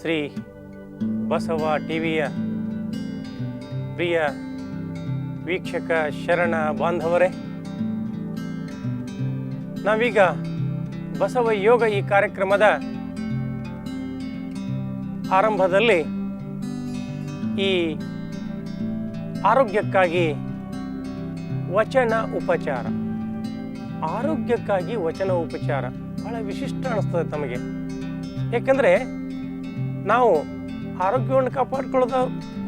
ಶ್ರೀ ಬಸವ ಟಿವಿಯ ಪ್ರಿಯ ವೀಕ್ಷಕ ಶರಣ ಬಾಂಧವರೇ, ನಾವೀಗ ಬಸವ ಯೋಗ ಈ ಕಾರ್ಯಕ್ರಮದ ಆರಂಭದಲ್ಲಿ ಈ ಆರೋಗ್ಯಕ್ಕಾಗಿ ವಚನ ಉಪಚಾರ. ಆರೋಗ್ಯಕ್ಕಾಗಿ ವಚನ ಉಪಚಾರ ಬಹಳ ವಿಶಿಷ್ಟ ಅನಿಸ್ತದೆ ತಮಗೆ. ಯಾಕಂದರೆ ನಾವು ಆರೋಗ್ಯವನ್ನು ಕಾಪಾಡ್ಕೊಳ್ಳೋದ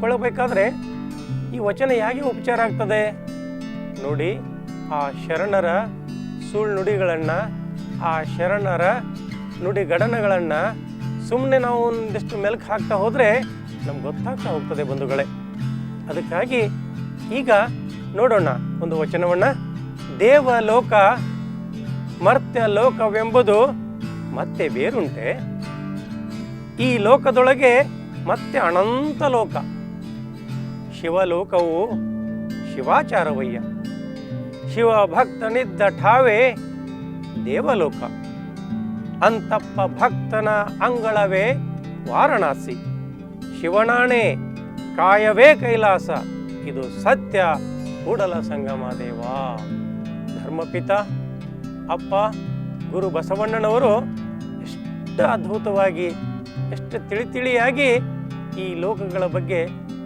ಕೊಳ್ಳಬೇಕಾದ್ರೆ ಈ ವಚನ ಹೇಗೆ ಉಪಚಾರ ಆಗ್ತದೆ? ನೋಡಿ, ಆ ಶರಣರ ಸುಳ್ಳು ನುಡಿಗಳನ್ನು, ಆ ಶರಣರ ನುಡಿ ನುಡಿಗಡನಗಳನ್ನು ಸುಮ್ಮನೆ ನಾವು ಒಂದಿಷ್ಟು ಮೆಲ್ಕು ಹಾಕ್ತಾ ಹೋದರೆ ನಮ್ಗೆ ಗೊತ್ತಾಗ್ತಾ ಹೋಗ್ತದೆ ಬಂಧುಗಳೇ. ಅದಕ್ಕಾಗಿ ಈಗ ನೋಡೋಣ ಒಂದು ವಚನವನ್ನು. ದೇವಲೋಕ ಮರ್ತ್ಯ ಲೋಕವೆಂಬುದು ಮತ್ತೆ ಬೇರುಂಟೆ? ಈ ಲೋಕದೊಳಗೆ ಮತ್ತೆ ಅನಂತ ಲೋಕ. ಶಿವಲೋಕವು ಶಿವಾಚಾರವಯ್ಯ. ಶಿವ ಭಕ್ತನಿದ್ದ ಠಾವೇ ದೇವಲೋಕ. ಅಂತಪ್ಪ ಭಕ್ತನ ಅಂಗಳವೇ ವಾರಣಾಸಿ. ಶಿವನಾಣೆ ಕಾಯವೇ ಕೈಲಾಸ. ಇದು ಸತ್ಯ ಕೂಡಲ ಸಂಗಮ ದೇವ. ಧರ್ಮಪಿತ, ಅಪ್ಪ, ಗುರು ಬಸವಣ್ಣನವರು ಎಷ್ಟು ಅದ್ಭುತವಾಗಿ ಎಷ್ಟು ತಿಳಿ ತಿಳಿಯಾಗಿ ಈ ಲೋಕಗಳ ಬಗ್ಗೆ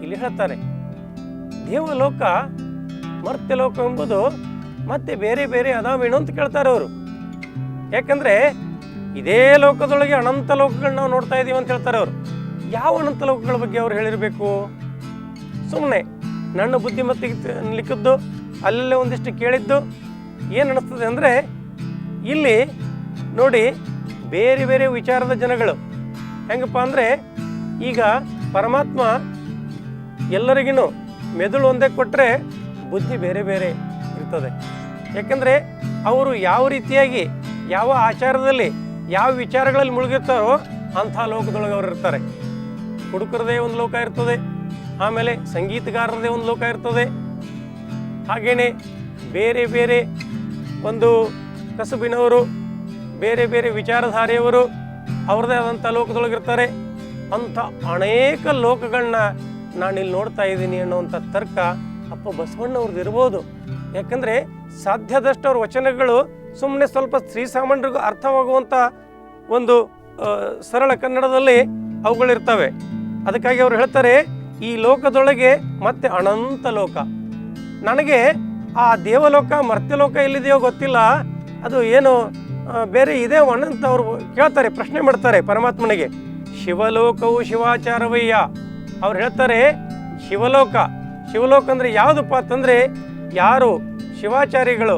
ಇಲ್ಲಿ ಹೇಳ್ತಾರೆ. ದೇವಲೋಕ ಮರ್ತ್ಯಲೋಕ ಎಂಬುದು ಮತ್ತೆ ಬೇರೆ ಬೇರೆ ಅದಾವೇನು ಅಂತ ಕೇಳ್ತಾರೆ ಅವರು. ಯಾಕಂದ್ರೆ ಇದೇ ಲೋಕದೊಳಗೆ ಅನಂತ ಲೋಕಗಳನ್ನ ನಾವು ನೋಡ್ತಾ ಇದೀವಿ ಅಂತ ಹೇಳ್ತಾರೆ ಅವರು. ಯಾವ ಅನಂತ ಲೋಕಗಳ ಬಗ್ಗೆ ಅವ್ರು ಹೇಳಿರಬೇಕು? ಸುಮ್ಮನೆ ನನ್ನ ಬುದ್ಧಿಮತ್ತಿಗೆ ಲಿಖದ್ದು, ಅಲ್ಲಲ್ಲೇ ಒಂದಿಷ್ಟು ಕೇಳಿದ್ದು ಏನು ಅನಿಸ್ತದೆ ಅಂದರೆ ಇಲ್ಲಿ ನೋಡಿ ಬೇರೆ ಬೇರೆ ವಿಚಾರದ ಜನಗಳು ಹೆಂಗಪ್ಪ ಅಂದರೆ ಈಗ ಪರಮಾತ್ಮ ಎಲ್ಲರಿಗೂ ಮೆದುಳು ಒಂದೇ ಕೊಟ್ಟರೆ ಬುದ್ಧಿ ಬೇರೆ ಬೇರೆ ಇರ್ತದೆ. ಯಾಕಂದರೆ ಅವರು ಯಾವ ರೀತಿಯಾಗಿ ಯಾವ ಆಚಾರದಲ್ಲಿ ಯಾವ ವಿಚಾರಗಳಲ್ಲಿ ಮುಳುಗಿರ್ತಾರೋ ಅಂಥ ಲೋಕದೊಳಗೆ ಅವರು ಇರ್ತಾರೆ. ಹುಡುಕರದೇ ಒಂದು ಲೋಕ ಇರ್ತದೆ, ಆಮೇಲೆ ಸಂಗೀತಗಾರರದೇ ಒಂದು ಲೋಕ ಇರ್ತದೆ. ಹಾಗೆಯೇ ಬೇರೆ ಬೇರೆ ಒಂದು ಕಸುಬಿನವರು, ಬೇರೆ ಬೇರೆ ವಿಚಾರಧಾರೆಯವರು ಅವ್ರದ್ದೇ ಆದಂಥ ಲೋಕದೊಳಗಿರ್ತಾರೆ. ಅಂಥ ಅನೇಕ ಲೋಕಗಳನ್ನ ನಾನಿಲ್ಲಿ ನೋಡ್ತಾ ಇದ್ದೀನಿ ಅನ್ನೋವಂಥ ತರ್ಕ ಅಪ್ಪ ಬಸವಣ್ಣವ್ರದ್ದು ಇರ್ಬೋದು. ಯಾಕಂದರೆ ಸಾಧ್ಯದಷ್ಟು ಅವ್ರ ವಚನಗಳು ಸುಮ್ಮನೆ ಸ್ವಲ್ಪ ಸ್ತ್ರೀ ಸಾಮಾನ್ಯರಿಗೂ ಅರ್ಥವಾಗುವಂಥ ಒಂದು ಸರಳ ಕನ್ನಡದಲ್ಲಿ ಅವುಗಳಿರ್ತವೆ. ಅದಕ್ಕಾಗಿ ಅವ್ರು ಹೇಳ್ತಾರೆ, ಈ ಲೋಕದೊಳಗೆ ಮತ್ತೆ ಅನಂತ ಲೋಕ. ನನಗೆ ಆ ದೇವಲೋಕ, ಮರ್ತ್ಯಲೋಕ ಎಲ್ಲಿದೆಯೋ ಗೊತ್ತಿಲ್ಲ. ಅದು ಏನು ಬೇರೆ ಇದೆ ಅನಂತ ಅವರು ಕೇಳ್ತಾರೆ, ಪ್ರಶ್ನೆ ಮಾಡ್ತಾರೆ ಪರಮಾತ್ಮನಿಗೆ. ಶಿವಲೋಕವು ಶಿವಾಚಾರವಯ್ಯ. ಅವ್ರು ಹೇಳ್ತಾರೆ, ಶಿವಲೋಕ. ಶಿವಲೋಕ ಅಂದರೆ ಯಾವುದಪ್ಪ ಅಂತಂದರೆ, ಯಾರು? ಶಿವಾಚಾರಿಗಳು.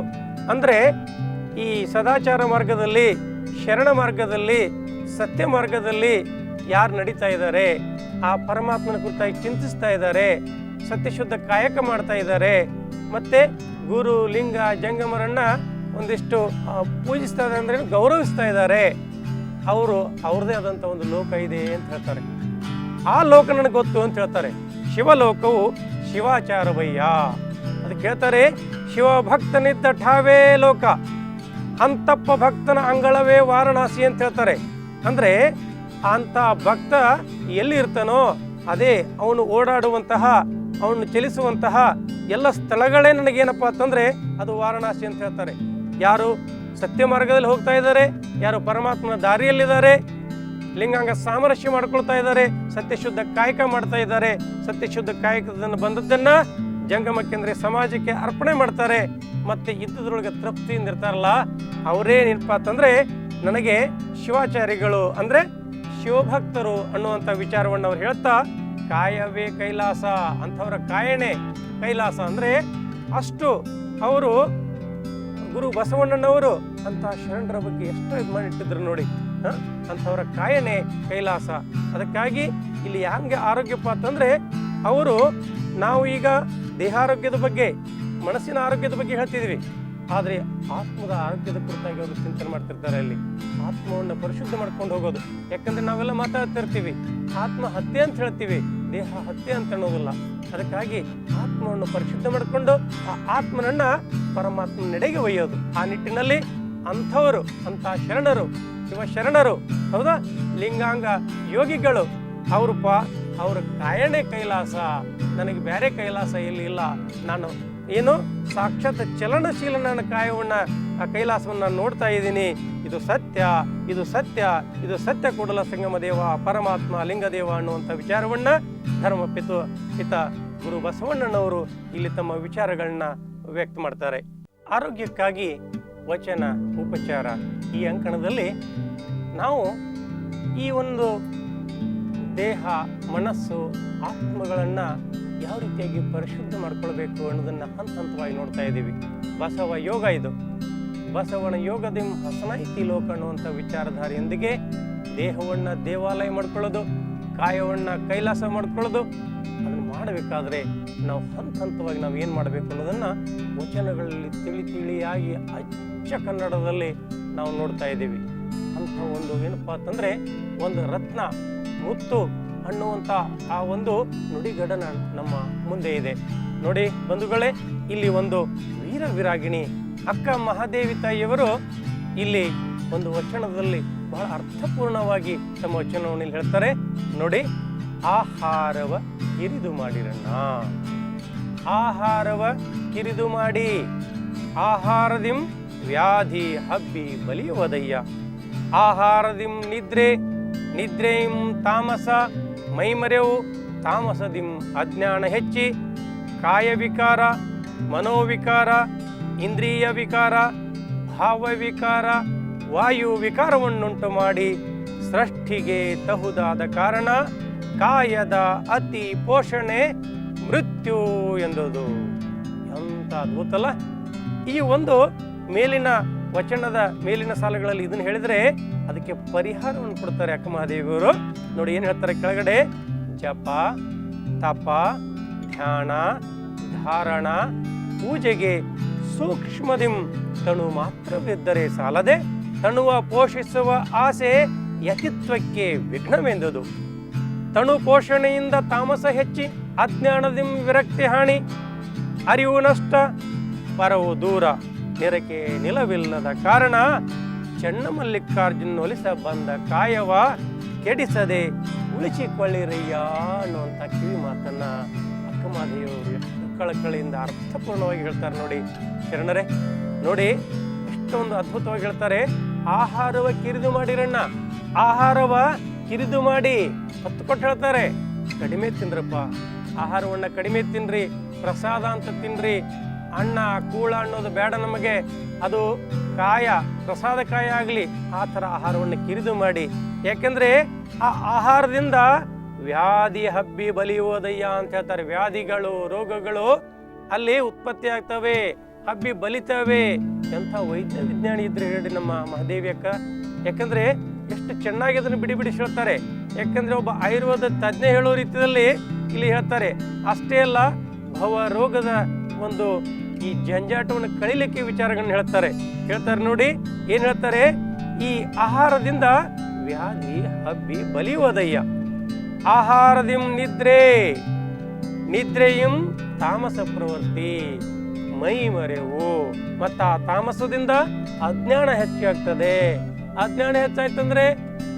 ಅಂದರೆ ಈ ಸದಾಚಾರ ಮಾರ್ಗದಲ್ಲಿ, ಶರಣ ಮಾರ್ಗದಲ್ಲಿ, ಸತ್ಯ ಮಾರ್ಗದಲ್ಲಿ ಯಾರು ನಡೀತಾ ಇದ್ದಾರೆ? ಆ ಪರಮಾತ್ಮನ ಕುರಿತಾಗಿ ಚಿಂತಿಸ್ತಾ ಇದ್ದಾರೆ, ಸತ್ಯಶುದ್ಧ ಕಾಯಕ ಮಾಡ್ತಾ ಇದ್ದಾರೆ. ಮತ್ತೆ ಗುರು, ಲಿಂಗ ಜಂಗಮರನ್ನ ಒಂದಿಷ್ಟು ಪೂಜಿಸ್ತಾ ಇದ್ದಾರೆ ಅಂದ್ರೆ ಗೌರವಿಸ್ತಾ ಇದ್ದಾರೆ. ಅವರು ಅವ್ರದೇ ಆದಂಥ ಒಂದು ಲೋಕ ಇದೆ ಅಂತ ಹೇಳ್ತಾರೆ. ಆ ಲೋಕ ನನಗೆ ಗೊತ್ತು ಅಂತ ಹೇಳ್ತಾರೆ. ಶಿವಲೋಕವು ಶಿವಾಚಾರವಯ್ಯ. ಅದಕ್ಕೆ ಹೇಳ್ತಾರೆ ಶಿವ ಭಕ್ತನಿದ್ದ ಠಾವೇ ಲೋಕ. ಅಂತಪ್ಪ ಭಕ್ತನ ಅಂಗಳವೇ ವಾರಣಾಸಿ ಅಂತ ಹೇಳ್ತಾರೆ. ಅಂದ್ರೆ ಅಂಥ ಭಕ್ತ ಎಲ್ಲಿ ಇರ್ತಾನೋ ಅದೇ ಅವನು ಓಡಾಡುವಂತಹ, ಅವನು ಚಲಿಸುವಂತಹ ಎಲ್ಲ ಸ್ಥಳಗಳೇ ನನಗೇನಪ್ಪ ಅಂತಂದ್ರೆ ಅದು ವಾರಣಾಸಿ ಅಂತ ಹೇಳ್ತಾರೆ. ಯಾರು ಸತ್ಯ ಮಾರ್ಗದಲ್ಲಿ ಹೋಗ್ತಾ ಇದ್ದಾರೆ, ಯಾರು ಪರಮಾತ್ಮನ ದಾರಿಯಲ್ಲಿದ್ದಾರೆ, ಲಿಂಗಾಂಗ ಸಾಮರಸ್ಯ ಮಾಡ್ಕೊಳ್ತಾ ಇದ್ದಾರೆ, ಸತ್ಯಶುದ್ಧ ಕಾಯಕ ಮಾಡ್ತಾ ಇದ್ದಾರೆ, ಸತ್ಯಶುದ್ಧ ಕಾಯಕದನ್ನು ಬಂದದ್ದನ್ನು ಜಂಗಮಕ್ಕೆ ಅಂದ್ರೆ ಸಮಾಜಕ್ಕೆ ಅರ್ಪಣೆ ಮಾಡ್ತಾರೆ, ಮತ್ತೆ ಇದ್ದದ್ರೊಳಗೆ ತೃಪ್ತಿಯಿಂದ ಇರ್ತಾರಲ್ಲ, ಅವರೇ ಏನಪ್ಪ ಅಂತಂದರೆ ನನಗೆ ಶಿವಾಚಾರಿಗಳು ಅಂದರೆ ಶಿವಭಕ್ತರು ಅನ್ನುವಂಥ ವಿಚಾರವನ್ನು ಅವ್ರು ಹೇಳ್ತಾ, ಕಾಯವೇ ಕೈಲಾಸ, ಅಂಥವರ ಕಾಯಣೆ, ಕೈಲಾಸ ಅಂದರೆ ಅಷ್ಟು ಅವರು ಗುರು ಬಸವಣ್ಣನವರು ಅಂತ ಶರಣರ ಬಗ್ಗೆ ಎಷ್ಟು ಇದು ಮಾಡಿಟ್ಟಿದ್ರು ನೋಡಿ. ಹ? ಅಂಥವರ ಕಾಯನೆ ಕೈಲಾಸ. ಅದಕ್ಕಾಗಿ ಇಲ್ಲಿ ಹಂಗೆ ಆರೋಗ್ಯಪ್ಪ ಅಂತಂದ್ರೆ ಅವರು ನಾವು ಈಗ ದೇಹಾರೋಗ್ಯದ ಬಗ್ಗೆ, ಮನಸ್ಸಿನ ಆರೋಗ್ಯದ ಬಗ್ಗೆ ಹೇಳ್ತಿದ್ವಿ. ಆದರೆ ಆತ್ಮದ ಆರೋಗ್ಯದ ಕುರಿತಾಗಿ ಅವರು ಚಿಂತನೆ ಮಾಡ್ತಿರ್ತಾರೆ ಅಲ್ಲಿ. ಆತ್ಮವನ್ನು ಪರಿಶುದ್ಧ ಮಾಡ್ಕೊಂಡು ಹೋಗೋದು. ಯಾಕಂದ್ರೆ ನಾವೆಲ್ಲ ಮಾತಾಡ್ತಿರ್ತೀವಿ. ಆತ್ಮಹತ್ಯೆ ಅಂತ ಹೇಳ್ತೀವಿ. ದೇಹ ಹತ್ಯೆ ಅಂತ ಅನ್ನೋದಿಲ್ಲ. ಅದಕ್ಕಾಗಿ ಆತ್ಮವನ್ನು ಪರಿಶುದ್ಧ ಮಾಡಿಕೊಂಡು ಆ ಆತ್ಮನನ್ನ ಪರಮಾತ್ಮ ನಡೆಗೆ ಒಯ್ಯೋದು. ಆ ನಿಟ್ಟಿನಲ್ಲಿ ಅಂಥವರು, ಅಂಥ ಶರಣರು ಶಿವ ಶರಣರು ಹೌದಾ? ಲಿಂಗಾಂಗ ಯೋಗಿಗಳು, ಅವರು ಪ, ಅವ್ರ ಕಾಯಣೆ ಕೈಲಾಸ, ನನಗೆ ಬೇರೆ ಕೈಲಾಸ ಇಲ್ಲಿ ಇಲ್ಲ. ನಾನು ಏನು ಸಾಕ್ಷಾತ್ ಚಲನಶೀಲ ನನ್ನ ಕಾಯವನ್ನ ಆ ಕೈಲಾಸವನ್ನು ನಾನು ನೋಡ್ತಾ ಇದ್ದೀನಿ. ಇದು ಸತ್ಯ ಇದು ಸತ್ಯ ಇದು ಸತ್ಯ ಕೂಡಲ ಸಂಗಮ ದೇವ, ಪರಮಾತ್ಮ ಲಿಂಗದೇವ ಅನ್ನುವಂಥ ವಿಚಾರವನ್ನು ಧರ್ಮ ಪಿತು ಪಿತ ಗುರು ಬಸವಣ್ಣನವರು ಇಲ್ಲಿ ತಮ್ಮ ವಿಚಾರಗಳನ್ನ ವ್ಯಕ್ತ ಮಾಡ್ತಾರೆ. ಆರೋಗ್ಯಕ್ಕಾಗಿ ವಚನ, ಉಪಚಾರ ಈ ಅಂಕಣದಲ್ಲಿ ನಾವು ಈ ಒಂದು ದೇಹ, ಮನಸ್ಸು, ಆತ್ಮಗಳನ್ನು ಯಾವ ರೀತಿಯಾಗಿ ಪರಿಶುದ್ಧ ಮಾಡ್ಕೊಳ್ಬೇಕು ಅನ್ನೋದನ್ನು ಹಂತ ಹಂತವಾಗಿ ನೋಡ್ತಾ ಇದ್ದೀವಿ. ಬಸವ ಯೋಗ ಇದು. ಬಸವನ ಯೋಗದಿಂ ಹಸನೈತಿ ಲೋಕ ಅನ್ನುವಂಥ ವಿಚಾರಧಾರೆಯೊಂದಿಗೆ ದೇಹವನ್ನು ದೇವಾಲಯ ಮಾಡ್ಕೊಳ್ಳೋದು, ಕಾಯವನ್ನು ಕೈಲಾಸ ಮಾಡ್ಕೊಳ್ಳೋದು, ಅದನ್ನು ಮಾಡಬೇಕಾದ್ರೆ ನಾವು ಹಂತ ಹಂತವಾಗಿ ನಾವು ಏನು ಮಾಡಬೇಕು ಅನ್ನೋದನ್ನು ವಚನಗಳಲ್ಲಿ ತಿಳಿ ತಿಳಿಯಾಗಿ ಅಚ್ಚ ಕನ್ನಡದಲ್ಲಿ ನಾವು ನೋಡ್ತಾ ಇದ್ದೀವಿ. ಅಂಥ ಒಂದು ಏನಪ್ಪ ಅಂತಂದರೆ ಒಂದು ರತ್ನ, ಮುತ್ತು ಅನ್ನುವಂಥ ಆ ಒಂದು ನುಡಿಗಡನ ನಮ್ಮ ಮುಂದೆ ಇದೆ. ನೋಡಿ ಬಂಧುಗಳೇ, ಇಲ್ಲಿ ಒಂದು ವೀರ ವಿರಾಗಿಣಿ ಅಕ್ಕ ಮಹಾದೇವಿ ತಾಯಿಯವರು ಇಲ್ಲಿ ಒಂದು ವಚನದಲ್ಲಿ ಬಹಳ ಅರ್ಥಪೂರ್ಣವಾಗಿ ತಮ್ಮ ವಚನವನ್ನು ಹೇಳ್ತಾರೆ. ನೋಡಿ, ಆಹಾರವ ಕಿರಿದು ಮಾಡಿರಣ್ಣ. ಆಹಾರವ ಕಿರಿದು ಮಾಡಿ. ಆಹಾರದಿಂ ವ್ಯಾಧಿ ಹಬ್ಬಿ ಬಲಿಯುವುದಯ್ಯ. ಆಹಾರದಿಂ ನಿದ್ರೆ, ನಿದ್ರೆಯಿಂ ತಾಮಸ, ಮೈಮರೆವು ತಾಮಸದಿಂ ಅಜ್ಞಾನ ಹೆಚ್ಚಿ. ಕಾಯವಿಕಾರ, ಮನೋವಿಕಾರ ಇಂದ್ರಿಯ ವಿಕಾರ, ಭಾವ ವಿಕಾರ, ವಾಯು ವಿಕಾರವನ್ನುಂಟು ಮಾಡಿ ಸೃಷ್ಟಿಗೆ ತಹುದಾದ ಕಾರಣ ಕಾಯದ ಅತಿ ಪೋಷಣೆ ಮೃತ್ಯು ಎಂದುದು. ಎಂತ ಅದ್ಭುತಲ್ಲ. ಈ ಒಂದು ಮೇಲಿನ ವಚನದ ಮೇಲಿನ ಸಾಲುಗಳಲ್ಲಿ ಇದನ್ನು ಹೇಳಿದ್ರೆ ಅದಕ್ಕೆ ಪರಿಹಾರವನ್ನು ಕೊಡ್ತಾರೆ ಅಕ್ಕ ಮಹಾದೇವಿಯವರು ನೋಡಿ ಏನು ಹೇಳ್ತಾರೆ ಕೆಳಗಡೆ? ಜಪ, ತಪ, ಧ್ಯಾನ, ಧಾರಣ, ಪೂಜೆಗೆ ಸೂಕ್ಷ್ಮದಿಂ ತಣು ಮಾತ್ರವಿದ್ದರೆ ಸಾಲದೆ ತಣುವ ಪೋಷಿಸುವ ಆಸೆ ಯತಿತ್ವಕ್ಕೆ ವಿಘ್ನವೆಂದುದು. ತಣು ಪೋಷಣೆಯಿಂದ ತಾಮಸ ಹೆಚ್ಚಿ ಅಜ್ಞಾನದಿಂ ವಿರಕ್ತಿ ಹಾನಿ ಅರಿವು ನಷ್ಟ ಪರವು ದೂರ ನೆರಕೆ ನಿಲವಿಲ್ಲದ ಕಾರಣ ಚನ್ನಮಲ್ಲಿಕಾರ್ಜುನ್ ಒಲಿಸ ಬಂದ ಕಾಯವ ಕೆಡಿಸದೆ ಉಳಿಸಿಕೊಳ್ಳಿರಯ್ಯ ಅನ್ನುವಂಥ ಕಿವಿ ಮಾತನ್ನ ಅಕ್ಕಮಾದೇವರು ಕಳಕಳಿಯಿಂದ ಅರ್ಥಪೂರ್ಣವಾಗಿ ಹೇಳ್ತಾರೆ ನೋಡಿ ಶರಣರೇ. ನೋಡಿ, ಎಷ್ಟೊಂದು ಅದ್ಭುತವಾಗಿ ಹೇಳ್ತಾರೆ. ಆಹಾರವ ಕಿರಿದು ಮಾಡಿರಣ್ಣ ಆಹಾರವ ಕಿರಿದು ಮಾಡಿ. ಹೊತ್ತು ಕೊಟ್ಟು ಹೇಳ್ತಾರೆ. ಕಡಿಮೆ ತಿನ್ರಪ್ಪ ಆಹಾರವನ್ನ ಕಡಿಮೆ ತಿನ್ರಿ. ಪ್ರಸಾದ ಅಂತ ತಿನ್ರಿ. ಅಣ್ಣ, ಕೂಳ ಅನ್ನೋದು ಬೇಡ ನಮಗೆ. ಅದು ಕಾಯ, ಪ್ರಸಾದ ಕಾಯ ಆಗಲಿ. ಆ ಥರ ಆಹಾರವನ್ನು ಕಿರಿದು ಮಾಡಿ. ಯಾಕೆಂದ್ರೆ ಆ ಆಹಾರದಿಂದ ವ್ಯಾಧಿ ಹಬ್ಬಿ ಬಲಿಯೋದಯ್ಯ ಅಂತ ಹೇಳ್ತಾರೆ. ವ್ಯಾಧಿಗಳು, ರೋಗಗಳು ಅಲ್ಲಿ ಉತ್ಪತ್ತಿ ಆಗ್ತವೆ, ಹಬ್ಬಿ ಬಲಿತವೆ ಎಂಥ ವೈದ್ಯ ವಿಜ್ಞಾನಿ ಇದ್ರೆ ಹೇಳಿ ನಮ್ಮ ಮಹಾದೇವಿ ಅಕ್ಕ. ಯಾಕಂದ್ರೆ ಎಷ್ಟು ಚೆನ್ನಾಗಿ ಅದನ್ನು ಬಿಡಿ ಬಿಡಿಸಿ ಹೇಳ್ತಾರೆ. ಯಾಕಂದ್ರೆ ಒಬ್ಬ ಆಯುರ್ವೇದ ತಜ್ಞ ಹೇಳೋ ರೀತಿಯಲ್ಲಿ ಇಲ್ಲಿ ಹೇಳ್ತಾರೆ. ಅಷ್ಟೇ ಅಲ್ಲ, ಭವ ರೋಗದ ಒಂದು ಈ ಜಂಜಾಟವನ್ನು ಕಳಿಲಿಕ್ಕೆ ವಿಚಾರಗಳನ್ನ ಹೇಳ್ತಾರೆ. ಹೇಳ್ತಾರೆ ನೋಡಿ, ಏನು ಹೇಳ್ತಾರೆ? ಈ ಆಹಾರದಿಂದ ವ್ಯಾಧಿ ಹಬ್ಬಿ ಬಲಿಯುವುದಯ್ಯ. ಆಹಾರದಿಂ ನಿದ್ರೆ. ನಿದ್ರೆಯಂ ತಾಮಸ ಪ್ರವೃತ್ತಿ. ಮೈ ಮರೆವು. ಮತ್ತ ಆ ತಾಮಸದಿಂದ ಅಜ್ಞಾನ ಹೆಚ್ಚಾಗ್ತದೆ. ಅಜ್ಞಾನ ಹೆಚ್ಚಾಯ್ತಂದ್ರೆ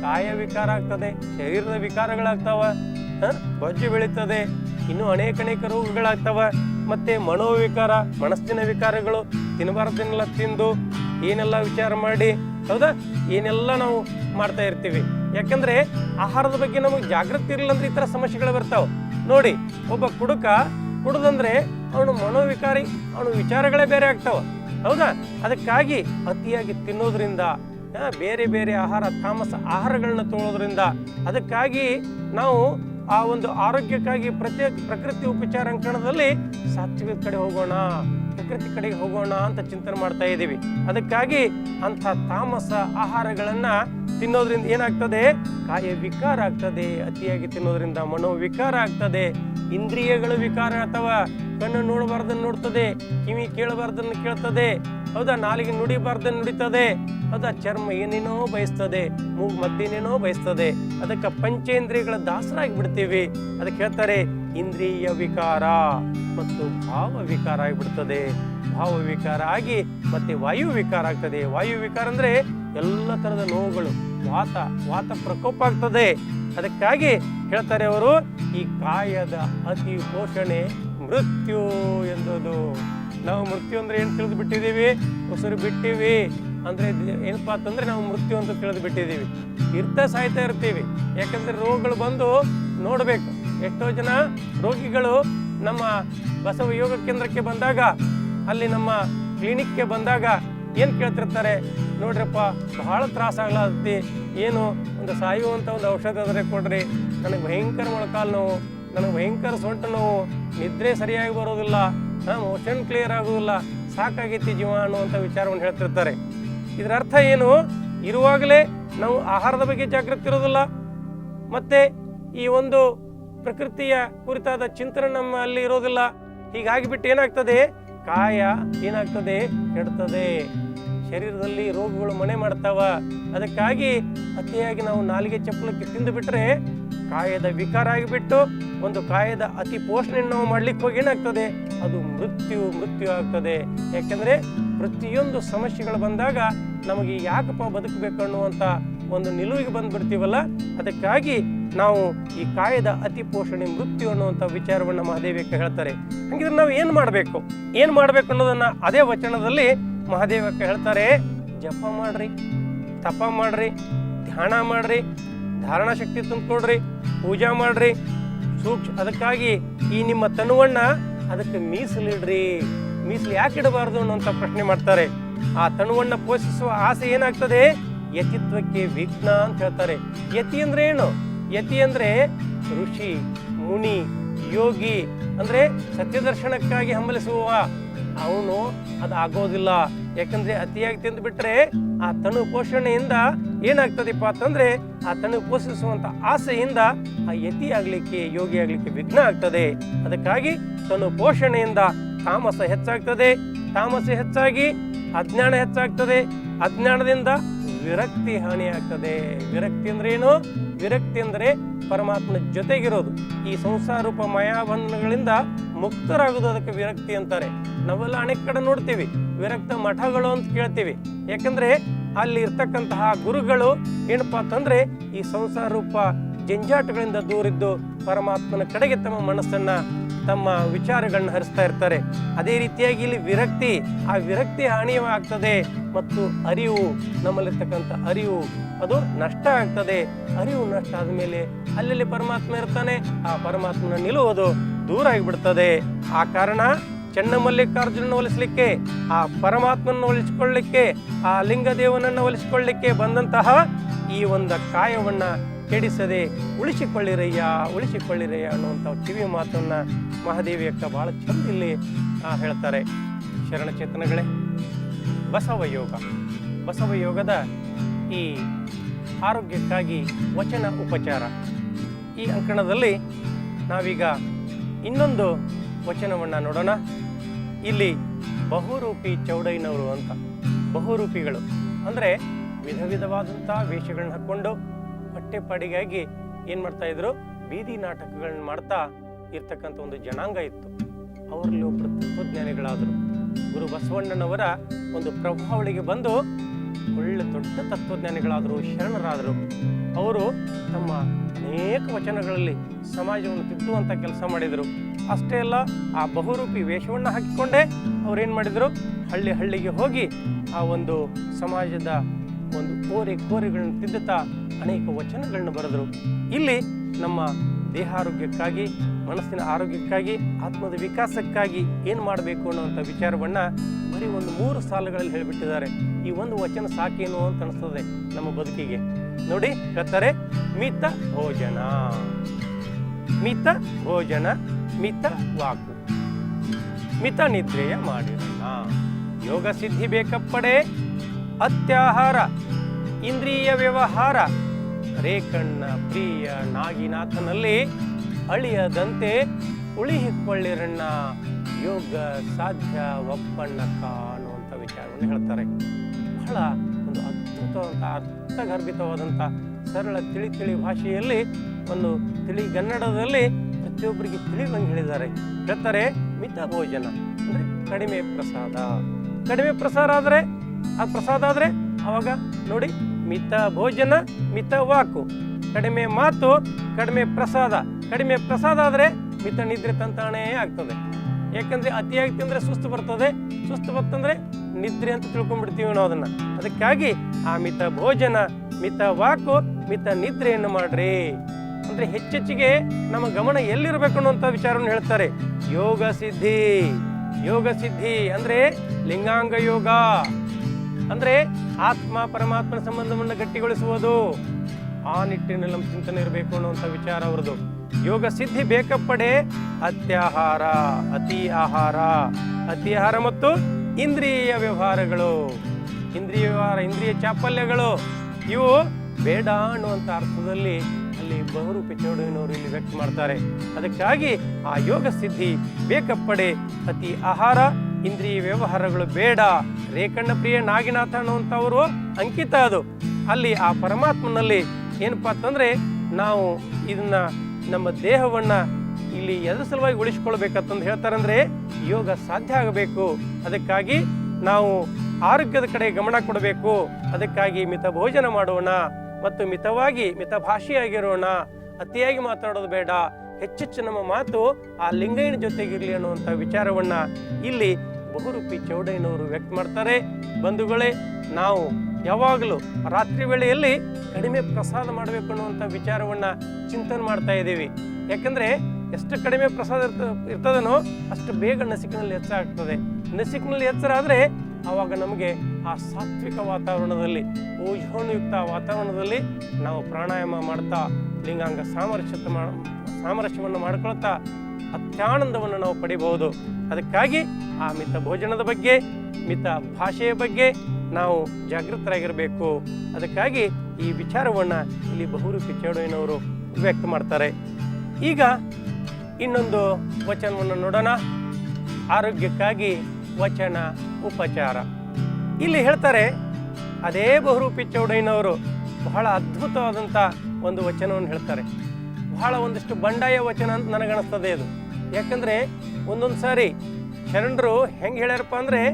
ಕಾಯ ವಿಕಾರ ಆಗ್ತದೆ, ಶರೀರದ ವಿಕಾರಗಳಾಗ್ತಾವ? ಬೊಜ್ಜು ಬೆಳೀತದೆ ಇನ್ನು ಅನೇಕ ಅನೇಕ ರೋಗಗಳಾಗ್ತಾವ. ಮತ್ತೆ ಮನೋವಿಕಾರ, ಮನಸ್ಸಿನ ವಿಕಾರಗಳು ತಿನ್ನಬಾರ್ದನ್ನೆಲ್ಲ ತಿಂದು ಏನೆಲ್ಲ ವಿಚಾರ ಮಾಡಿ, ಹೌದಾ? ಏನೆಲ್ಲ ನಾವು ಮಾಡ್ತಾ ಇರ್ತೀವಿ. ಯಾಕಂದ್ರೆ ಆಹಾರದ ಬಗ್ಗೆ ನಮಗೆ ಜಾಗೃತಿ ಇರಲಿಲ್ಲ ಅಂದ್ರೆ ಈ ಥರ ಸಮಸ್ಯೆಗಳು ಬರ್ತಾವೆ. ನೋಡಿ, ಒಬ್ಬ ಕುಡುಕ, ಕುಡುದಂದ್ರೆ ಅವನು ಮನೋವಿಕಾರಿ, ಅವನು ವಿಚಾರಗಳೇ ಬೇರೆ ಆಗ್ತಾವ. ಹೌದಾ? ಅದಕ್ಕಾಗಿ ಅತಿಯಾಗಿ ತಿನ್ನೋದ್ರಿಂದ ಬೇರೆ ಬೇರೆ ಆಹಾರ, ತಾಮಸ ಆಹಾರಗಳನ್ನ ತೊಳೋದ್ರಿಂದ ಅದಕ್ಕಾಗಿ ನಾವು ಆ ಒಂದು ಆರೋಗ್ಯಕ್ಕಾಗಿ ಪ್ರತ್ಯೇಕ ಪ್ರಕೃತಿ ಉಪಚಾರ ಅಂಕಣದಲ್ಲಿ ಸಾತ್ವಿಕ ಕಡೆ ಹೋಗೋಣ. ಪ್ರಕೃತಿ ಕಡೆಗೆ ಹೋಗೋಣ ಅಂತ ಚಿಂತನೆ ಮಾಡ್ತಾ ಇದ್ದೀವಿ. ಅದಕ್ಕಾಗಿ ಅಂಥ ತಾಮಸ ಆಹಾರಗಳನ್ನ ತಿನ್ನೋದ್ರಿಂದ ಏನಾಗ್ತದೆ? ಕಾಯ ವಿಕಾರ ಆಗ್ತದೆ. ಅತಿಯಾಗಿ ತಿನ್ನೋದ್ರಿಂದ ಮನೋ ವಿಕಾರ ಆಗ್ತದೆ. ಇಂದ್ರಿಯಗಳು ವಿಕಾರ ಅಥವಾ ಕಣ್ಣು ನೋಡಬಾರ್ದನ್ನು ನೋಡ್ತದೆ. ಕಿವಿ ಕೇಳಬಾರ್ದನ್ನು ಕೇಳ್ತದೆ. ಹೌದಾ? ನಾಲಿಗೆ ನುಡಿಬಾರ್ದು ನುಡಿತದೆ. ಹೌದಾ? ಚರ್ಮ ಏನೇನೋ ಬಯಸ್ತದೆ. ಮೂಗು ಮತ್ತೇನೇನೋ ಬಯಸ್ತದೆ. ಅದಕ್ಕೆ ಪಂಚೇಂದ್ರಿಯಗಳ ದಾಸರಾಗಿ ಬಿಡ್ತೀವಿ ಅದಕ್ಕೆ ಹೇಳ್ತಾರೆ, ಇಂದ್ರಿಯ ವಿಕಾರ ಮತ್ತು ಭಾವ ವಿಕಾರ ಆಗಿಬಿಡ್ತದೆ. ಭಾವ ವಿಕಾರ ಆಗಿ ಮತ್ತೆ ವಾಯು ವಿಕಾರ ಆಗ್ತದೆ. ವಾಯು ವಿಕಾರ ಅಂದ್ರೆ ಎಲ್ಲ ಥರದ ನೋವುಗಳು, ವಾತ ವಾತ ಪ್ರಕೋಪ ಆಗ್ತದೆ. ಅದಕ್ಕಾಗಿ ಹೇಳ್ತಾರೆ ಅವರು, ಈ ಕಾಯದ ಅತಿ ಪೋಷಣೆ ಮೃತ್ಯು ಎಂಬುದು ನಾವು ಮೃತ್ಯು ಅಂದ್ರೆ ಏನು ತಿಳಿದು ಬಿಟ್ಟಿದ್ದೀವಿ? ಉಸಿರು ಬಿಟ್ಟಿವಿ. ಅಂದ್ರೆ ಏನಪ್ಪಾ ಅಂತಂದ್ರೆ ನಾವು ಮೃತ್ಯು ಅಂತ ತಿಳಿದು ಬಿಟ್ಟಿದ್ದೀವಿ. ಇರ್ತಾ ಸಾಯ್ತಾ ಇರ್ತೀವಿ. ಯಾಕಂದ್ರೆ ರೋಗಗಳು ಬಂದು ನೋಡಬೇಕು. ಎಷ್ಟೋ ಜನ ರೋಗಿಗಳು ನಮ್ಮ ಬಸವ ಯೋಗ ಕೇಂದ್ರಕ್ಕೆ ಬಂದಾಗ, ಅಲ್ಲಿ ನಮ್ಮ ಕ್ಲಿನಿಕ್ಗೆ ಬಂದಾಗ ಏನು ಕೇಳ್ತಿರ್ತಾರೆ? ನೋಡ್ರಪ್ಪ, ಬಹಳ ತ್ರಾಸ ಆಗ್ಲತ್ತಿ. ಏನು ಒಂದು ಸಾಯುವಂಥ ಒಂದು ಔಷಧ ಆದರೆ ಕೊಡ್ರಿ. ನನಗೆ ಭಯಂಕರ ಮೊಳಕಾಲು ನೋವು. ನನಗೆ ಭಯಂಕರ ಸೊಂಟ ನೋವು. ನಿದ್ರೆ ಸರಿಯಾಗಿ ಬರೋದಿಲ್ಲ. ಮೋಷನ್ ಕ್ಲಿಯರ್ ಆಗೋದಿಲ್ಲ ಸಾಕಾಗೈತಿ ಜೀವ ಅನ್ನುವಂಥ ವಿಚಾರವನ್ನು ಹೇಳ್ತಿರ್ತಾರೆ. ಇದರ ಅರ್ಥ ಏನು? ಇರುವಾಗಲೇ ನಾವು ಆಹಾರದ ಬಗ್ಗೆ ಜಾಗೃತಿ ಇರೋದಿಲ್ಲ ಮತ್ತು ಈ ಒಂದು ಪ್ರಕೃತಿಯ ಕುರಿತಾದ ಚಿಂತನೆ ನಮ್ಮಲ್ಲಿ ಇರೋದಿಲ್ಲ ಹೀಗಾಗಿ ಬಿಟ್ಟು ಏನಾಗ್ತದೆ? ಕಾಯ ಏನಾಗ್ತದೆ? ಕೆಡ್ತದೆ. ಶರೀರದಲ್ಲಿ ರೋಗಗಳು ಮನೆ ಮಾಡ್ತಾವ. ಅದಕ್ಕಾಗಿ ಅತಿಯಾಗಿ ನಾವು ನಾಲಿಗೆ ಚಪ್ಪಲಕ್ಕೆ ತಿಂದು ಬಿಟ್ರೆ ಕಾಯದ ವಿಕಾರ ಆಗಿಬಿಟ್ಟು ಒಂದು ಕಾಯದ ಅತಿ ಪೋಷಣೆಯನ್ನು ನಾವು ಮಾಡ್ಲಿಕ್ಕೆ ಹೋಗಿ ಏನಾಗ್ತದೆ? ಅದು ಮೃತ್ಯು ಮೃತ್ಯು ಆಗ್ತದೆ. ಯಾಕೆಂದ್ರೆ ಪ್ರತಿಯೊಂದು ಸಮಸ್ಯೆಗಳು ಬಂದಾಗ ನಮಗೆ ಯಾಕಪ್ಪ ಬದುಕಬೇಕು ಅನ್ನುವಂಥ ಒಂದು ನಿಲುವಿಗೆ ಬಂದ್ಬಿಡ್ತೀವಲ್ಲ? ಅದಕ್ಕಾಗಿ ನಾವು ಈ ಕಾಯದ ಅತಿ ಪೋಷಣೆ, ಮೃತ್ಯು ಅನ್ನುವಂಥ ವಿಚಾರವನ್ನು ಮಹಾದೇವಕ್ಕೆ ಹೇಳ್ತಾರೆ. ಹಂಗಿದ್ರೆ ನಾವು ಏನು ಮಾಡಬೇಕು? ಏನು ಮಾಡಬೇಕು ಅನ್ನೋದನ್ನ ಅದೇ ವಚನದಲ್ಲಿ ಮಹಾದೇವಕ್ಕೆ ಹೇಳ್ತಾರೆ. ಜಪ ಮಾಡ್ರಿ, ತಪ ಮಾಡ್ರಿ, ಧ್ಯಾನ ಮಾಡ್ರಿ ಧಾರಣ ಶಕ್ತಿ ತುಂಬಿಕೊಡ್ರಿ ಪೂಜಾ ಮಾಡ್ರಿ. ಸೂಕ್ಷ್ಮ, ಅದಕ್ಕಾಗಿ ಈ ನಿಮ್ಮ ತನುವನ್ನ ಅದಕ್ಕೆ ಮೀಸಲಿಡ್ರಿ ಮೀಸಲು ಯಾಕೆ ಇಡಬಾರ್ದು ಅನ್ನುವಂಥ ಪ್ರಶ್ನೆ ಮಾಡ್ತಾರೆ. ಆ ತನುವನ್ನ ಪೋಷಿಸುವ ಆಸೆ ಏನಾಗ್ತದೆ? ಯತಿತ್ವಕ್ಕೆ ವಿಘ್ನ ಅಂತ ಹೇಳ್ತಾರೆ. ಯತಿ ಅಂದ್ರೆ ಏನು? ಯತಿ ಅಂದ್ರೆ ಋಷಿ, ಮುನಿ, ಯೋಗಿ, ಅಂದ್ರೆ ಸತ್ಯದರ್ಶನಕ್ಕಾಗಿ ಹಂಬಲಿಸುವ ಅವನು ಅದು ಆಗೋದಿಲ್ಲ ಯಾಕಂದ್ರೆ ಅತಿಯಾಗಿ ತಿಂದು ಬಿಟ್ರೆ ಆ ತನು ಪೋಷಣೆಯಿಂದ ಏನಾಗ್ತದೆಪ್ಪ ಅಂತಂದ್ರೆ ಆ ತನು ಪೋಷಿಸುವಂತ ಆಸೆಯಿಂದ ಆ ಯತಿ ಆಗಲಿಕ್ಕೆ, ಯೋಗಿ ಆಗಲಿಕ್ಕೆ ವಿಘ್ನ ಆಗ್ತದೆ. ಅದಕ್ಕಾಗಿ ತನ್ನ ಪೋಷಣೆಯಿಂದ ತಾಮಸ ಹೆಚ್ಚಾಗ್ತದೆ. ತಾಮಸ ಹೆಚ್ಚಾಗಿ ಅಜ್ಞಾನ ಹೆಚ್ಚಾಗ್ತದೆ. ಅಜ್ಞಾನದಿಂದ ವಿರಕ್ತಿ ಹಾನಿಯಾಗ್ತದೆ. ವಿರಕ್ತಿ ಅಂದ್ರೆ ಏನು? ವಿರಕ್ತಿ ಅಂದ್ರೆ ಪರಮಾತ್ಮನ ಜೊತೆಗಿರೋದು. ಈ ಸಂಸಾರ ರೂಪ ಮಾಯಾಬಂಧನಗಳಿಂದ ಮುಕ್ತರಾಗೋದು ಅದಕ್ಕೆ ವಿರಕ್ತಿ ಅಂತಾರೆ. ನಾವೆಲ್ಲ ಅನೇಕ ಕಡೆ ನೋಡ್ತೀವಿ. ವಿರಕ್ತ ಮಠಗಳು ಅಂತ ಕೇಳ್ತೀವಿ. ಯಾಕಂದ್ರೆ ಅಲ್ಲಿ ಇರ್ತಕ್ಕಂತಹ ಗುರುಗಳು ಏನಪ್ಪಾ ಅಂತಂದ್ರೆ ಈ ಸಂಸಾರ ರೂಪ ಜಂಜಾಟಗಳಿಂದ ದೂರಿದ್ದು ಪರಮಾತ್ಮನ ಕಡೆಗೆ ತಮ್ಮ ಮನಸ್ಸನ್ನ, ತಮ್ಮ ವಿಚಾರಗಳನ್ನ ಹರಿಸ್ತಾ ಇರ್ತಾರೆ. ಅದೇ ರೀತಿಯಾಗಿ ಇಲ್ಲಿ ವಿರಕ್ತಿ, ಆ ವಿರಕ್ತಿ ಹಾನಿಯಾಗ್ತದೆ ಮತ್ತು ಅರಿವು, ನಮ್ಮಲ್ಲಿರ್ತಕ್ಕಂಥ ಅರಿವು, ಅದು ನಷ್ಟ ಆಗ್ತದೆ. ಅರಿವು ನಷ್ಟ ಆದಮೇಲೆ ಅಲ್ಲಲ್ಲಿ ಪರಮಾತ್ಮ ಇರ್ತಾನೆ, ಆ ಪರಮಾತ್ಮನ ನಿಲ್ಲುವುದು ದೂರ ಆಗಿಬಿಡ್ತದೆ ಆ ಕಾರಣ ಚನ್ನಮಲ್ಲಿಕಾರ್ಜುನನ ಒಲಿಸ್ಲಿಕ್ಕೆ, ಆ ಪರಮಾತ್ಮನನ್ನು ಒಲಿಸಿಕೊಳ್ಳಿಕ್ಕೆ, ಆ ಲಿಂಗದೇವನನ್ನು ಒಲಿಸಿಕೊಳ್ಳಿಕ್ಕೆ ಬಂದಂತಹ ಈ ಒಂದು ಕಾಯವನ್ನ ಕೆಡಿಸದೆ ಉಳಿಸಿಕೊಳ್ಳಿರಯ್ಯ ಉಳಿಸಿಕೊಳ್ಳಿರಯ್ಯ ಅನ್ನುವಂಥ ಕಿವಿ ಮಾತನ್ನ ಮಹಾದೇವಿ ಅಕ್ಕ ಬಹಳ ಚಂದ ಇಲ್ಲಿ ಹೇಳ್ತಾರೆ. ಶರಣಚೇತನಗಳೇ, ಬಸವ ಯೋಗ. ಬಸವ ಯೋಗದ ಈ ಆರೋಗ್ಯಕ್ಕಾಗಿ ವಚನ ಉಪಚಾರ. ಈ ಅಂಕಣದಲ್ಲಿ ನಾವೀಗ ಇನ್ನೊಂದು ವಚನವನ್ನು ನೋಡೋಣ. ಇಲ್ಲಿ ಬಹುರೂಪಿ ಚೌಡಯ್ಯನವರು ಅಂತ, ಬಹುರೂಪಿಗಳು. ಅಂದರೆ ವಿಧ ವಿಧವಾದಂಥ ವೇಷಗಳನ್ನ ಹಾಕ್ಕೊಂಡು ಹೊಟ್ಟೆಪಾಡಿಗಾಗಿ ಏನು ಮಾಡ್ತಾ ಇದ್ರು, ಬೀದಿ ನಾಟಕಗಳನ್ನ ಮಾಡ್ತಾ ಇರ್ತಕ್ಕಂಥ ಒಂದು ಜನಾಂಗ ಇತ್ತು. ಅವರಲ್ಲಿ ಒಬ್ಬರು ತತ್ವಜ್ಞಾನಿಗಳಾದರು ಗುರು ಬಸವಣ್ಣನವರ ಒಂದು ಪ್ರಭಾವಳಿಗೆ ಬಂದು ಒಳ್ಳೆ ದೊಡ್ಡ ತತ್ವಜ್ಞಾನಿಗಳಾದರು, ಶರಣರಾದರು. ಅವರು ತಮ್ಮ ಅನೇಕ ವಚನಗಳಲ್ಲಿ ಸಮಾಜವನ್ನು ತಿದ್ದುವಂಥ ಕೆಲಸ ಮಾಡಿದರು. ಅಷ್ಟೇ ಅಲ್ಲ, ಆ ಬಹುರೂಪಿ ವೇಷವನ್ನು ಹಾಕಿಕೊಂಡೇ ಅವ್ರೇನು ಮಾಡಿದರು? ಹಳ್ಳಿ ಹಳ್ಳಿಗೆ ಹೋಗಿ ಆ ಒಂದು ಸಮಾಜದ ಒಂದು ಕೋರೆ ಕೋರೆಗಳನ್ನು ತಿದ್ದುತ್ತಾ ಅನೇಕ ವಚನಗಳನ್ನು ಬರೆದರು. ಇಲ್ಲಿ ನಮ್ಮ ದೇಹಾರೋಗ್ಯಕ್ಕಾಗಿ, ಮನಸ್ಸಿನ ಆರೋಗ್ಯಕ್ಕಾಗಿ, ಆತ್ಮದ ವಿಕಾಸಕ್ಕಾಗಿ ಏನು ಮಾಡಬೇಕು ಅನ್ನುವಂಥ ವಿಚಾರವನ್ನು ಬರೀ ಒಂದು ಮೂರು ಸಾಲುಗಳಲ್ಲಿ ಹೇಳಿಬಿಟ್ಟಿದ್ದಾರೆ. ಈ ಒಂದು ವಚನ ಸಾಕೇನು ಅಂತ ಅನಿಸ್ತದೆ ನಮ್ಮ ಬದುಕಿಗೆ. ನೋಡಿ ಹೇಳ್ತಾರೆ ಮಿತ ಭೋಜನ ಮಿತ ಭೋಜನ ಮಿತ ವಾಕು ಮಿತ ನಿದ್ರೆಯ ಮಾಡಿರೋಣ ಯೋಗ ಸಿದ್ಧಿ ಬೇಕಪ್ಪಡೆ ಅತ್ಯಾಹಾರ ಇಂದ್ರಿಯ ವ್ಯವಹಾರ ರೇಕಣ್ಣ ಪ್ರಿಯ ನಾಗಿನಾಥನಲ್ಲಿ ಅಳಿಯದಂತೆ ಉಳಿಹಿಕೊಳ್ಳಿರಣ್ಣ ಯೋಗ ಸಾಧ್ಯ ಒಪ್ಪಣ್ಣ ಕಾಣುವಂಥ ವಿಚಾರವನ್ನು ಹೇಳ್ತಾರೆ. ಬಹಳ ಒಂದು ಅದ್ಭುತವಾದಂಥ, ಅರ್ಥಗರ್ಭಿತವಾದಂಥ ಸರಳ ತಿಳಿ ತಿಳಿ ಭಾಷೆಯಲ್ಲಿ ಒಂದು ತಿಳಿ ಕನ್ನಡದಲ್ಲಿ ಪ್ರತಿಯೊಬ್ಬರಿಗೆ ತಿಳಿದಂಗೆ ಹೇಳಿದ್ದಾರೆ. ಹೇಳ್ತಾರೆ, ಮಿತ ಭೋಜನ ಅಂದರೆ ಕಡಿಮೆ ಪ್ರಸಾದ. ಕಡಿಮೆ ಪ್ರಸಾದ ಆದರೆ, ಆ ಪ್ರಸಾದ ಆದರೆ ಅವಾಗ ನೋಡಿ, ಮಿತ ಭೋಜನ, ಮಿತ ವಾಕು ಕಡಿಮೆ ಮಾತು, ಕಡಿಮೆ ಪ್ರಸಾದ. ಕಡಿಮೆ ಪ್ರಸಾದ ಆದರೆ ಮಿತ ನಿದ್ರೆ ತಂತಾಣೇ ಆಗ್ತದೆ. ಯಾಕಂದ್ರೆ ಅತಿಯಾಗಿ ತಿಂದ್ರೆ ಸುಸ್ತು ಬರ್ತದೆ. ಸುಸ್ತು ಬರ್ತಂದರೆ ನಿದ್ರೆ ಅಂತ ತಿಳ್ಕೊಂಡ್ಬಿಡ್ತೀವಿ ನಾವು ಅದನ್ನ. ಅದಕ್ಕಾಗಿ ಆ ಮಿತ ಭೋಜನ, ಮಿತ ವಾಕು ಮಿತ ನಿದ್ರೆಯನ್ನು ಮಾಡ್ರಿ. ಅಂದ್ರೆ ಹೆಚ್ಚೆಚ್ಚಿಗೆ ನಮ್ಮ ಗಮನ ಎಲ್ಲಿರಬೇಕು ಅನ್ನುವಂಥ ವಿಚಾರವನ್ನು ಹೇಳ್ತಾರೆ. ಯೋಗ ಸಿದ್ಧಿ ಯೋಗ ಸಿದ್ಧಿ ಅಂದ್ರೆ ಲಿಂಗಾಂಗ ಯೋಗ. ಅಂದ್ರೆ ಆತ್ಮ ಪರಮಾತ್ಮನ ಸಂಬಂಧವನ್ನು ಗಟ್ಟಿಗೊಳಿಸುವುದು. ಆ ನಿಟ್ಟಿನಲ್ಲಿ ನಮ್ಮ ಚಿಂತನೆ ಇರಬೇಕು ಅನ್ನುವಂಥ ವಿಚಾರ ಅವರದು ಯೋಗ ಸಿದ್ಧಿ ಬೇಕಪ್ಪಡೆ ಅತ್ಯಾಹಾರ ಅತಿ ಆಹಾರ. ಅತಿ ಆಹಾರ ಮತ್ತು ಇಂದ್ರಿಯ ವ್ಯವಹಾರಗಳು. ಇಂದ್ರಿಯ ವ್ಯವಹಾರ, ಇಂದ್ರಿಯ ಚಾಪಲ್ಯಗಳು. ಇವು ಬೇಡ ಅನ್ನುವಂಥ ಅರ್ಥದಲ್ಲಿ ಅಲ್ಲಿ ಬಹುರು ಪಿಚೋಡಿನವರು ಇಲ್ಲಿ ವ್ಯಕ್ತ ಮಾಡ್ತಾರೆ. ಅದಕ್ಕಾಗಿ ಆ ಯೋಗ ಸಿದ್ಧಿ ಬೇಕಪ್ಪಡೆ ಅತಿ ಆಹಾರ, ಇಂದ್ರಿಯ ವ್ಯವಹಾರಗಳು ಬೇಡ. ರೇಖಣ್ಣ ಪ್ರಿಯ ನಾಗಿನಾಥ ಅನ್ನುವಂಥವರು ಅಂಕಿತ ಅದು. ಅಲ್ಲಿ ಆ ಪರಮಾತ್ಮನಲ್ಲಿ ಏನಪ್ಪಾ ಅಂತಂದ್ರೆ ನಾವು ಇದನ್ನ ನಮ್ಮ ದೇಹವನ್ನ ಇಲ್ಲಿ ಎದ್ರ ಸಲುವಾಗಿ ಉಳಿಸ್ಕೊಳ್ಬೇಕಂತಂದು ಹೇಳ್ತಾರಂದ್ರೆ ಯೋಗ ಸಾಧ್ಯ ಆಗಬೇಕು. ಅದಕ್ಕಾಗಿ ನಾವು ಆರೋಗ್ಯದ ಕಡೆ ಗಮನ ಕೊಡಬೇಕು. ಅದಕ್ಕಾಗಿ ಮಿತ ಭೋಜನ ಮಾಡೋಣ. ಮತ್ತು ಮಿತವಾಗಿ ಮಿತ ಭಾಷೆಯಾಗಿರೋಣ ಅತಿಯಾಗಿ ಮಾತಾಡೋದು ಬೇಡ. ಹೆಚ್ಚೆಚ್ಚು ನಮ್ಮ ಮಾತು ಆ ಲಿಂಗಯ್ಯನ ಜೊತೆಗಿರಲಿ ಅನ್ನುವಂಥ ವಿಚಾರವನ್ನ ಇಲ್ಲಿ ಬಹುರೂಪಿ ಚೌಡಯ್ಯನವರು ವ್ಯಕ್ತ ಮಾಡ್ತಾರೆ. ಬಂಧುಗಳೇ, ನಾವು ಯಾವಾಗಲೂ ರಾತ್ರಿ ವೇಳೆಯಲ್ಲಿ ಕಡಿಮೆ ಪ್ರಸಾದ ಮಾಡಬೇಕು ಅನ್ನುವಂಥ ವಿಚಾರವನ್ನ ಚಿಂತನೆ ಮಾಡ್ತಾ ಇದ್ದೀವಿ. ಯಾಕಂದ್ರೆ ಎಷ್ಟು ಕಡಿಮೆ ಪ್ರಸಾದ ಇರ್ತ, ಇರ್ತದನೋ ಅಷ್ಟು ಬೇಗ ನಸಿಕಿನಲ್ಲಿ ಹೆಚ್ಚಾಗ್ತದೆ ನಸಿಕಿನಲ್ಲಿ ಎಚ್ಚರ ಆದರೆ ಆವಾಗ ನಮಗೆ ಆ ಸಾತ್ವಿಕ ವಾತಾವರಣದಲ್ಲಿ ಓಜೋಣಯುಕ್ತ ವಾತಾವರಣದಲ್ಲಿ ನಾವು ಪ್ರಾಣಾಯಾಮ ಮಾಡ್ತಾ, ಲಿಂಗಾಂಗ ಸಾಮರಸ್ಯತೆ ಮಾಡ ಸಾಮರಸ್ಯವನ್ನು ಮಾಡ್ಕೊಳ್ತಾ ಅತ್ಯಾನಂದವನ್ನು ನಾವು ಪಡಿಬಹುದು. ಅದಕ್ಕಾಗಿ ಆ ಮಿತ ಭೋಜನದ ಬಗ್ಗೆ, ಮಿತ ಭಾಷೆಯ ಬಗ್ಗೆ ನಾವು ಜಾಗೃತರಾಗಿರಬೇಕು. ಅದಕ್ಕಾಗಿ ಈ ವಿಚಾರವನ್ನು ಇಲ್ಲಿ ಬಹುರೂಪಿ ಚೇಡೋಯ್ನವರು ವ್ಯಕ್ತ ಮಾಡ್ತಾರೆ. ಈಗ ಇನ್ನೊಂದು ವಚನವನ್ನು ನೋಡೋಣ. ಆರೋಗ್ಯಕ್ಕಾಗಿ ವಚನ, ಉಪಚಾರ. ಇಲ್ಲಿ ಹೇಳ್ತಾರೆ, ಅದೇ ಬಹುರೂಪಿ ಚೌಡಯ್ಯನವರು ಬಹಳ ಅದ್ಭುತವಾದಂಥ ಒಂದು ವಚನವನ್ನು ಹೇಳ್ತಾರೆ. ಬಹಳ ಒಂದಿಷ್ಟು ಬಂಡಾಯ ವಚನ ಅಂತ ನನಗನ್ನಿಸ್ತದೆ ಇದು ಯಾಕಂದರೆ, ಒಂದೊಂದು ಸಾರಿ ಶರಣರು ಹೆಂಗೆ ಹೇಳ್ಯಾರಪ್ಪ ಅಂದರೆ,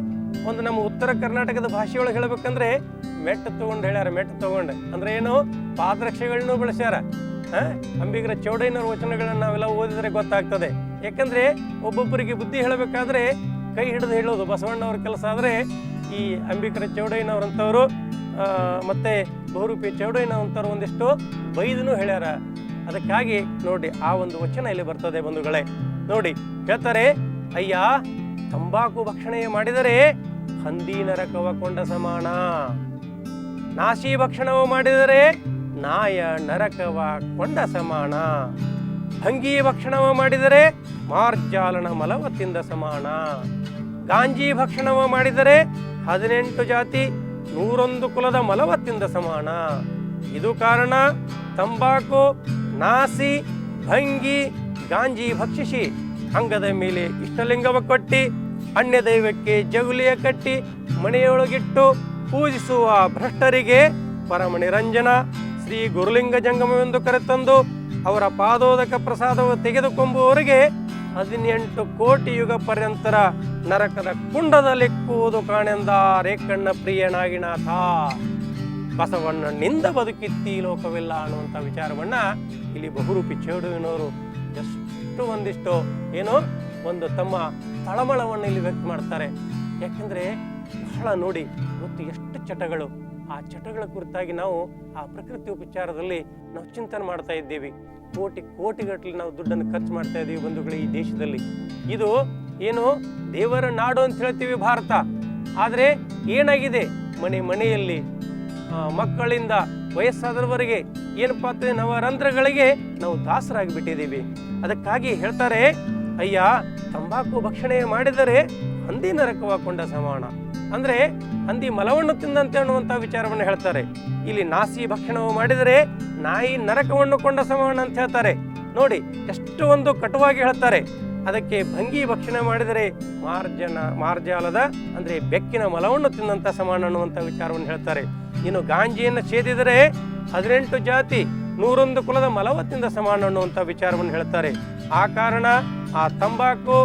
ಒಂದು ನಮ್ಮ ಉತ್ತರ ಕರ್ನಾಟಕದ ಭಾಷೆಯೊಳಗೆ ಹೇಳಬೇಕಂದ್ರೆ, ಮೆಟ್ಟ ತೊಗೊಂಡು ಹೇಳ್ಯಾರ, ಮೆಟ್ಟ ತೊಗೊಂಡು. ಅಂದರೆ ಏನು? ಪಾದರಕ್ಷೆಗಳನ್ನೂ ಬಳಸ್ಯಾರ. ಹಾಂ? ಅಂಬಿಗರ ಚೌಡಯ್ಯನವ್ರ ವಚನಗಳನ್ನು ನಾವೆಲ್ಲ ಓದಿದ್ರೆ ಗೊತ್ತಾಗ್ತದೆ. ಯಾಕಂದರೆ, ಒಬ್ಬೊಬ್ಬರಿಗೆ ಬುದ್ಧಿ ಹೇಳಬೇಕಾದ್ರೆ ಕೈ ಹಿಡಿದು ಹೇಳೋದು. ಬಸವಣ್ಣವ್ರ ಕೆಲಸ ಆದರೆ ಈ ಅಂಬಿಕರ ಚೌಡಯ್ಯನವರಂಥವ್ರು ಮತ್ತು ಬಹುರೂಪಿ ಚೌಡಯ್ಯನವಂಥವ್ರು ಒಂದಿಷ್ಟು ಬೈದನೂ ಹೇಳ್ಯಾರ. ಅದಕ್ಕಾಗಿ ನೋಡಿ ಆ ಒಂದು ವಚನ ಇಲ್ಲಿ ಬರ್ತದೆ ಬಂಧುಗಳೇ. ನೋಡಿ, ಹೇಳ್ತಾರೆ, ಅಯ್ಯ, ತಂಬಾಕು ಭಕ್ಷಣೆ ಮಾಡಿದರೆ ಹಂದಿ ನರಕವ ಕೊಂಡ ಸಮಾನ. ನಾಶಿ ಭಕ್ಷಣವು ಮಾಡಿದರೆ ನಾಯ ನರಕವ ಕೊಂಡ ಸಮಾನ. ಭಂಗಿ ಭಕ್ಷಣವ ಮಾಡಿದರೆ ಮಾರ್ಜಾಲನ ಮಲವತ್ತಿಂದ ತಿಂದ ಸಮಾನ. ಗಾಂಜಿ ಭಕ್ಷಣವ ಮಾಡಿದರೆ ಹದಿನೆಂಟು ಜಾತಿ ನೂರೊಂದು ಕುಲದ ಮಲವತ್ತಿಂದ ಸಮಾನ. ಇದು ಕಾರಣ ತಂಬಾಕು, ನಾಸಿ, ಭಂಗಿ, ಗಾಂಜಿ ಭಕ್ಷಿಸಿ ಅಂಗದ ಮೇಲೆ ಇಷ್ಟಲಿಂಗವ ಕೊಟ್ಟಿ, ಅನ್ಯ ದೈವಕ್ಕೆ ಜಗುಲಿಯ ಕಟ್ಟಿ ಮನೆಯೊಳಗಿಟ್ಟು ಪೂಜಿಸುವ ಭ್ರಷ್ಟರಿಗೆ ಪರಮ ನಿರಂಜನ ಶ್ರೀ ಗುರುಲಿಂಗ ಜಂಗಮವೆಂದು ಕರೆತಂದು ಅವರ ಪಾದೋದಕ ಪ್ರಸಾದವು ತೆಗೆದುಕೊಂಬುವವರಿಗೆ ಹದಿನೆಂಟು ಕೋಟಿ ಯುಗ ಪರ್ಯಂತರ ನರಕದ ಕುಂಡದಲ್ಲಿಕ್ಕುವುದು ಕಾಣೆಂದ ರೇಕಣ್ಣ ಪ್ರಿಯನಾಗಿನಾಥ ಬಸವಣ್ಣನಿಂದ ಬದುಕಿತ್ತಿ ಲೋಕವಿಲ್ಲ ಅನ್ನುವಂಥ ವಿಚಾರವನ್ನ ಇಲ್ಲಿ ಬಹುರೂಪಿ ಚೇಡುವಿನವರು ಎಷ್ಟು ಒಂದಿಷ್ಟು ಏನೋ ಒಂದು ತಮ್ಮ ತಳಮಳವನ್ನು ಇಲ್ಲಿ ವ್ಯಕ್ತ ಮಾಡ್ತಾರೆ. ಯಾಕೆಂದರೆ ಬಹಳ ನೋಡಿ ಇವತ್ತು ಎಷ್ಟು ಚಟಗಳು. ಆ ಚಟಗಳ ಕುರಿತಾಗಿ ನಾವು ಆ ಪ್ರಕೃತಿ ಉಪಚಾರದಲ್ಲಿ ನಾವು ಚಿಂತನೆ ಮಾಡ್ತಾ ಇದ್ದೀವಿ. ಕೋಟಿ ಕೋಟಿಗಟ್ಟಲೆ ನಾವು ದುಡ್ಡನ್ನು ಖರ್ಚು ಮಾಡ್ತಾ ಇದ್ದೀವಿ ಬಂಧುಗಳು ಈ ದೇಶದಲ್ಲಿ. ಇದು ಏನು ದೇವರ ನಾಡು ಅಂತ ಹೇಳ್ತೀವಿ ಭಾರತ. ಆದರೆ ಏನಾಗಿದೆ? ಮನೆ ಮನೆಯಲ್ಲಿ ಮಕ್ಕಳಿಂದ ವಯಸ್ಸಾದವರೆಗೆ ಏನಪ್ಪಾ ನವ ರಂಧ್ರಗಳಿಗೆ ನಾವು ದಾಸರಾಗಿಬಿಟ್ಟಿದ್ದೀವಿ. ಅದಕ್ಕಾಗಿ ಹೇಳ್ತಾರೆ, ಅಯ್ಯ, ತಂಬಾಕು ಭಕ್ಷಣೆ ಮಾಡಿದರೆ ಹಂದಿ ನರಕವಾಕೊಂಡ ಸಮಾನ. ಅಂದ್ರೆ ಹಂದಿ ಮಲವನ್ನು ತಿಂದಂತೆ ಅನ್ನುವಂಥ ವಿಚಾರವನ್ನು ಹೇಳ್ತಾರೆ. ಇಲ್ಲಿ ನಾಸಿ ಭಕ್ಷಣವು ಮಾಡಿದರೆ ನಾಯಿ ನರಕವನ್ನು ಕೊಂಡ ಸಮಾನ ಅಂತ ಹೇಳ್ತಾರೆ. ನೋಡಿ, ಎಷ್ಟು ಒಂದು ಕಟುವಾಗಿ ಹೇಳ್ತಾರೆ. ಅದಕ್ಕೆ ಭಂಗಿ ಭಕ್ಷಣ ಮಾಡಿದರೆ ಮಾರ್ಜನ, ಮಾರ್ಜಾಲದ, ಅಂದ್ರೆ ಬೆಕ್ಕಿನ ಮಲವನ್ನು ತಿಂದಂತ ಸಮಾನ ಅನ್ನುವಂಥ ವಿಚಾರವನ್ನು ಹೇಳ್ತಾರೆ. ಇನ್ನು ಗಾಂಜಿಯನ್ನು ಛೇದಿದರೆ ಹದಿನೆಂಟು ಜಾತಿ ನೂರೊಂದು ಕುಲದ ಮಲವತ್ತಿಂದ ಸಮಾನ ಅನ್ನುವಂಥ ವಿಚಾರವನ್ನು ಹೇಳ್ತಾರೆ. ಆ ಕಾರಣ ಆ ತಂಬಾಕು,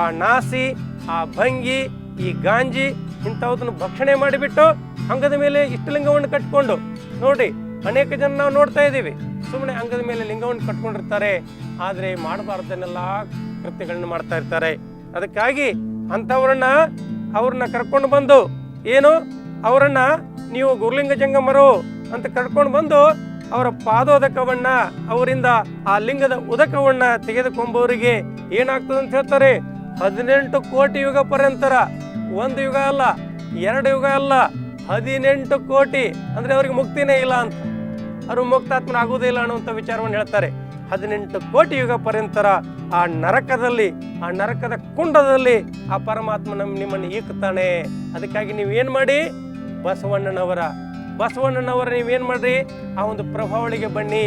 ಆ ನಾಸಿ, ಆ ಭಂಗಿ, ಈ ಗಾಂಜಿ ಇಂಥವುದನ್ನು ಭಕ್ಷಣೆ ಮಾಡಿಬಿಟ್ಟು ಅಂಗದ ಮೇಲೆ ಇಷ್ಟಲಿಂಗವನ್ನು ಕಟ್ಕೊಂಡು ನೋಡಿ, ಅನೇಕ ಜನ ನಾವು ನೋಡ್ತಾ ಇದ್ದೀವಿ. ಸುಮ್ಮನೆ ಅಂಗದ ಮೇಲೆ ಲಿಂಗವನ್ನು ಕಟ್ಕೊಂಡಿರ್ತಾರೆ. ಆದರೆ ಮಾಡಬಾರ್ದನ್ನೆಲ್ಲ ಕೃತ್ಯಗಳನ್ನ ಮಾಡ್ತಾ ಇರ್ತಾರೆ. ಅದಕ್ಕಾಗಿ ಅಂಥವ್ರನ್ನ ಅವ್ರನ್ನ ಕರ್ಕೊಂಡು ಬಂದು, ಏನು? ಅವರನ್ನ ನೀವು ಗುರುಲಿಂಗ ಜಂಗಮರು ಅಂತ ಕರ್ಕೊಂಡು ಬಂದು ಅವರ ಪಾದೋದಕವನ್ನ, ಅವರಿಂದ ಆ ಲಿಂಗದ ಉದಕವನ್ನ ತೆಗೆದುಕೊಂಬವರಿಗೆ ಏನಾಗ್ತದೆ ಅಂತ ಹೇಳ್ತಾರೆ? ಹದಿನೆಂಟು ಕೋಟಿ ಯುಗ ಪರ್ಯಂತರ ಒಂದು ಯುಗ ಅಲ್ಲ, ಎರಡು ಯುಗ ಅಲ್ಲ, ಹದಿನೆಂಟು ಕೋಟಿ. ಅಂದ್ರೆ ಅವ್ರಿಗೆ ಮುಕ್ತಿನೇ ಇಲ್ಲ ಅಂತ. ಅವರು ಮುಕ್ತಾತ್ಮನಾಗುವುದೇ ಇಲ್ಲ ಅನ್ನುವಂಥ ವಿಚಾರವನ್ನು ಹೇಳ್ತಾರೆ. ಹದಿನೆಂಟು ಕೋಟಿ ಯುಗ ಪರ್ಯಂತರ ಆ ನರಕದಲ್ಲಿ, ಆ ನರಕದ ಕುಂಡದಲ್ಲಿ ಆ ಪರಮಾತ್ಮ ನಮ್ಮ ನಿಮ್ಮನ್ನು ಈಕ್ತಾನೆ ಅದಕ್ಕಾಗಿ ನೀವೇನು ಮಾಡಿ? ಬಸವಣ್ಣನವರ. ಬಸವಣ್ಣನವರ ನೀವೇನು ಮಾಡ್ರಿ? ಆ ಒಂದು ಪ್ರಭಾವಳಿಗೆ ಬನ್ನಿ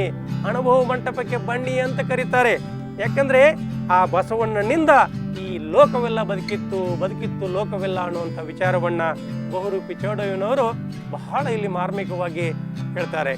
ಅನುಭವ ಮಂಟಪಕ್ಕೆ ಬನ್ನಿ ಅಂತ ಕರೀತಾರೆ. ಯಾಕಂದ್ರೆ ಆ ಬಸವಣ್ಣನಿಂದ ಈ ಲೋಕವೆಲ್ಲ ಬದುಕಿತ್ತು ಬದುಕಿತ್ತು ಲೋಕವೆಲ್ಲ ಅನ್ನುವಂಥ ವಿಚಾರವನ್ನು ಬಹುರೂಪಿ ಚೌಡಯ್ಯನವರು ಬಹಳ ಇಲ್ಲಿ ಮಾರ್ಮಿಕವಾಗಿ ಹೇಳ್ತಾರೆ.